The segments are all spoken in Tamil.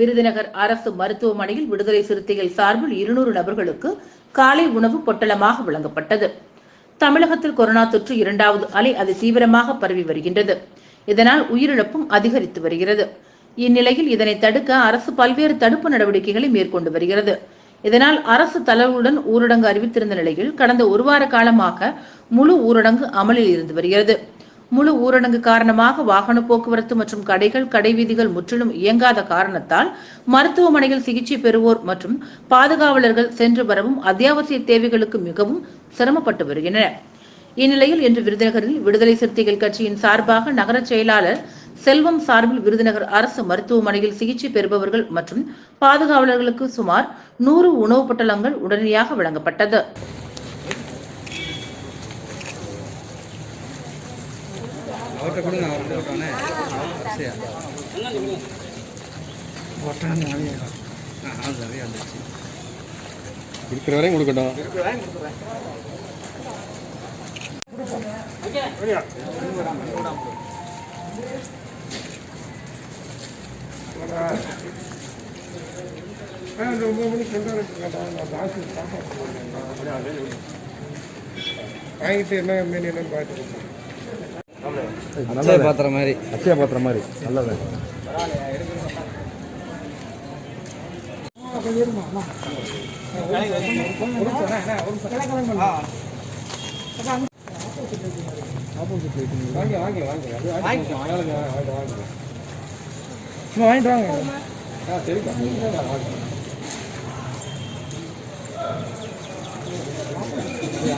விருதுநகர் அரசு மருத்துவமனையில் விடுதலை சிறுத்தைகள் சார்பில் இருநூறு நபர்களுக்கு காலை உணவு பொட்டலமாக வழங்கப்பட்டது. தமிழகத்தில் கொரோனா தொற்று இரண்டாவது அலை அது தீவிரமாக பரவி வருகின்றது. இதனால் உயிரிழப்பும் அதிகரித்து வருகிறது. இந்நிலையில் இதனை தடுக்க அரசு பல்வேறு தடுப்பு நடவடிக்கைகளை மேற்கொண்டு வருகிறது. இதனால் அரசு தளர்வுடன் ஊரடங்கு அறிவித்திருந்த நிலையில் கடந்த ஒரு வார காலமாக முழு ஊரடங்கு அமலில் இருந்து வருகிறது. முழு ஊரடங்கு காரணமாக வாகன போக்குவரத்து மற்றும் கடைகள் கடைவீதிகள் முற்றிலும் இயங்காத காரணத்தால் மருத்துவமனையில் சிகிச்சை பெறுவோர் மற்றும் பாதுகாவலர்கள் சென்று வரவும் அத்தியாவசிய தேவைகளுக்கு மிகவும் சிரமப்பட்டு வருகின்றனர். இந்நிலையில் இன்று விருதுநகரில் விடுதலை சிறுத்தைகள் கட்சியின் சார்பாக நகர செயலாளர் செல்வம் சார்பில் விருதுநகர் அரசு மருத்துவமனையில் சிகிச்சை பெறுபவர்கள் மற்றும் பாதுகாவலர்களுக்கு சுமார் நூறு உணவுப் பொட்டலங்கள் உடனடியாக வழங்கப்பட்டது. அவர்கிட்ட கொடுங்க அவர்கிட்ட கொடுத்தானே சரியா ஆ சரியா இருந்துச்சு இருக்கிற வரையும் கொடுக்கட்டும் வாங்கிட்டு என்ன மீன் என்னன்னு பார்த்துக்கோங்க அச்சய பாத்திரம் மாதிரி. அச்சய பாத்திரம் மாதிரி. நல்லது. வாங்கி வாங்கி வாங்கி. அது வாங்கிக்கோ வாங்கி வாங்கி வாங்கி சும்மா வாங்கிட்டு வாங்க சரிப்பா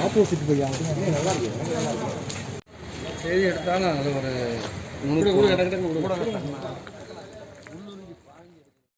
ஆப்போசிட் போய் நல்லா இருக்கு செய்தி எடுத்தாலும் அது ஒரு கூட கூட கிட்ட கிட்ட கூட